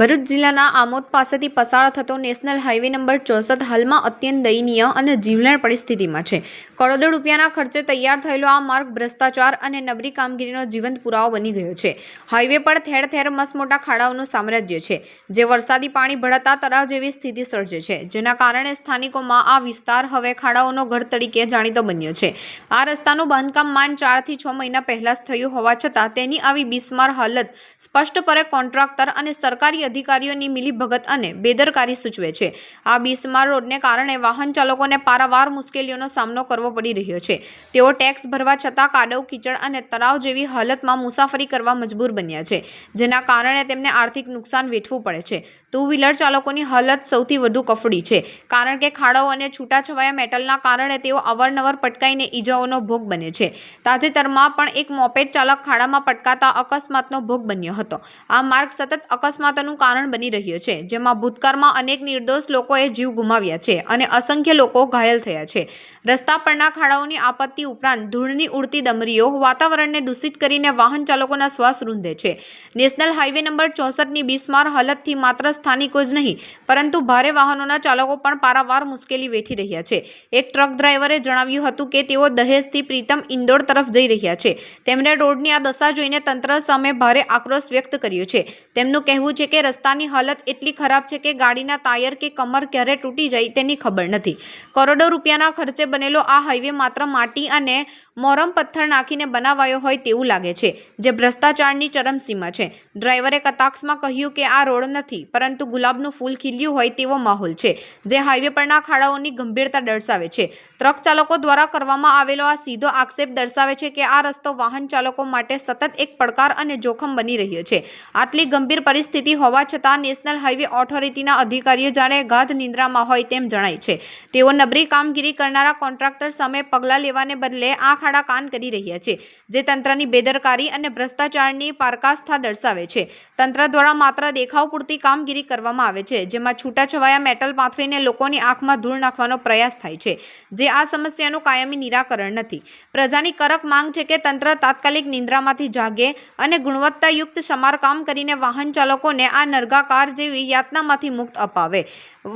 ભરૂચ જિલ્લાના આમોદ પાસેથી પસાર થતો નેશનલ હાઈવે નંબર ચોસઠ હાલમાં અત્યંત દયનીય અને જીવલેણ પરિસ્થિતિમાં છે. કરોડો રૂપિયાના ખર્ચે તૈયાર થયેલો આ માર્ગ ભ્રષ્ટાચાર અને નબળી કામગીરીનો જીવંત પુરાવો બની ગયો છે. હાઈવે પર ઠેર ઠેર મસમોટા ખાડાઓનું સામ્રાજ્ય છે, જે વરસાદી પાણી ભળતા તળાવ જેવી સ્થિતિ સર્જે છે, જેના કારણે સ્થાનિકોમાં આ વિસ્તાર હવે ખાડાઓનો ઘર તરીકે જાણીતો બન્યો છે. આ રસ્તાનું બાંધકામ માન ચારથી છ મહિના પહેલાં જ થયું હોવા છતાં તેની આવી બિસ્માર હાલત સ્પષ્ટપણે કોન્ટ્રાક્ટર અને સરકારી અધિકારીઓની મિલીભગત અને બેદરકારી સૂચવે છે. આ બિસ્માર રોડને કારણે વાહન ચાલકોને પારાવાર મુશ્કેલીઓનો સામનો કરવો પડી રહ્યો છે. તેઓ ટેક્સ ભરવા છતાં કાદવ, કીચડ અને તળાવ જેવી હાલતમાં મુસાફરી કરવા મજબૂર બન્યા છે, જેના કારણે તેમને આર્થિક નુકસાન વેઠવું પડે છે. ટુ વ્હીલર ચાલકોની હાલત સૌથી વધુ કફડી છે. કારણ કે ખાડાઓ અને છૂટાછવાયા મેટલના કારણે તેઓ અવારનવાર પટકાઈને ઈજાઓનો ભોગ બને છે. તાજેતરમાં પણ એક મોપેડ ચાલક ખાડામાં પટકાતા અકસ્માતનો ભોગ બન્યો હતો. આ માર્ગ સતત અકસ્માતોનું કારણ બની રહ્યો છે, જેમાં ભૂતકાળમાં અનેક નિર્દોષ લોકોએ જીવ ગુમાવ્યા છે અને અસંખ્ય લોકો ઘાયલ થયા છે. રસ્તા પરના ખાડાઓની આપત્તિ ઉપરાંત ધૂળની ઉડતી દમરીઓ વાતાવરણને દૂષિત કરીને વાહન ચાલકોના શ્વાસ રૂંધે છે. નેશનલ હાઈવે નંબર ચોસઠની બિસ્માર હાલતથી માત્ર સ્થાનિકો જ નહીં, પરંતુ ભારે વાહનોના ચાલકો પણ પારાવાર મુશ્કેલી વેઠી રહ્યા છે. એક ટ્રક ડ્રાઈવરે જણાવ્યું હતું કે તેઓ દહેજથી પ્રીતમ ઇન્દોર તરફ જઈ રહ્યા છે. તેમણે રોડની આ દશા જોઈને તંત્ર સામે ભારે આક્રોશ વ્યક્ત કર્યો છે. તેમનું કહેવું છે કે રસ્તાની હાલત એટલી ખરાબ છે કે ગાડીના ટાયર કે કમર ક્યારે તૂટી જાય તેની ખબર નથી. કરોડો રૂપિયાના ખર્ચે બનેલો આ હાઈવે માત્ર માટી અને મોરમ પથ્થર નાખીને બનાવાયો હોય તેવું લાગે છે. જે ભ્રષ્ટાચારની ચરમસીમા છે. ડ્રાઈવરે કટાક્ષમાં કહ્યું કે આ રોડ નથી, પરંતુ ગુલાબનું ફૂલ ખીલ્યું હોય તેવો માહોલ છે, જે હાઈવે પરના ખાડાઓની ગંભીરતા દર્શાવે છે. ટ્રક ચાલકો દ્વારા કરવામાં આવેલો આ સીધો આક્ષેપ દર્શાવે છે કે આ રસ્તો વાહન ચાલકો માટે સતત એક પડકાર અને જોખમ બની રહ્યો છે. આટલી ગંભીર પરિસ્થિતિ હોવા છતાં નેશનલ હાઈવે ઓથોરિટીના અધિકારીઓ જાણે ગાઢ નિંદ્રામાં હોય તેમ જણાય છે. તેઓ નબળી કામગીરી કરનારા કોન્ટ્રાક્ટર સામે પગલાં લેવાને બદલે આ ખાડા કાન કરી રહ્યા છે, જે તંત્રની બેદરકારી અને ભ્રષ્ટાચારની પારકાસ્થા દર્શાવે છે. તંત્ર દ્વારા માત્ર દેખાવ પૂરતી કામગીરી કરવામાં આવે છે, જેમાં છૂટાછવાયા મેટલ પાથરીને લોકોની આંખમાં ધૂળ નાખવાનો પ્રયાસ થાય છે, જે આ સમસ્યાનું કાયમી નિરાકરણ નથી. પ્રજાની કડક માંગ છે કે તંત્ર તાત્કાલિક નિંદ્રામાંથી જાગે અને ગુણવત્તાયુક્ત સમારકામ કરીને વાહન ચાલકોને આ નરગાકાર જેવી યાતનામાંથી મુક્ત અપાવે.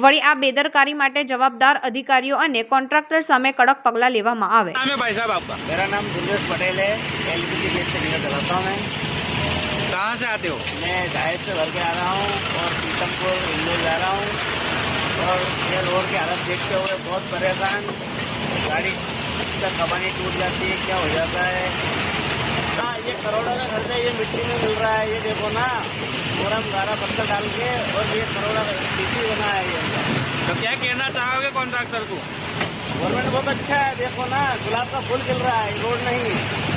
વળી આ બેદરકારી માટે જવાબદાર અધિકારીઓ અને કોન્ટ્રાક્ટર સામે કડક પગલાં લેવામાં આવે. मेरा नाम दिनेश पटेल है। एल पी जी गैस से निकल चलाता हूँ मैं। कहाँ से आते हो? मैं डायट से भर के आ रहा हूँ और पीतमपुर इंदौर जा रहा हूँ। और ये रोड की हालत देखते हुए बहुत परेशान। गाड़ी का कबानी टूट जाती है क्या हो जाता है? हाँ ये करोड़ों का खर्चा ये मिट्टी में मिल रहा है। ये देखो ना पूरा गारा पत्थर डाल के और ये करोड़ा का बना है ये। तो क्या कहना चाहोगे कॉन्ट्रैक्टर को? गवर्नमेंट बहुत अच्छा है देखो ना गुलाब का फूल खिल रहा है रोड नहीं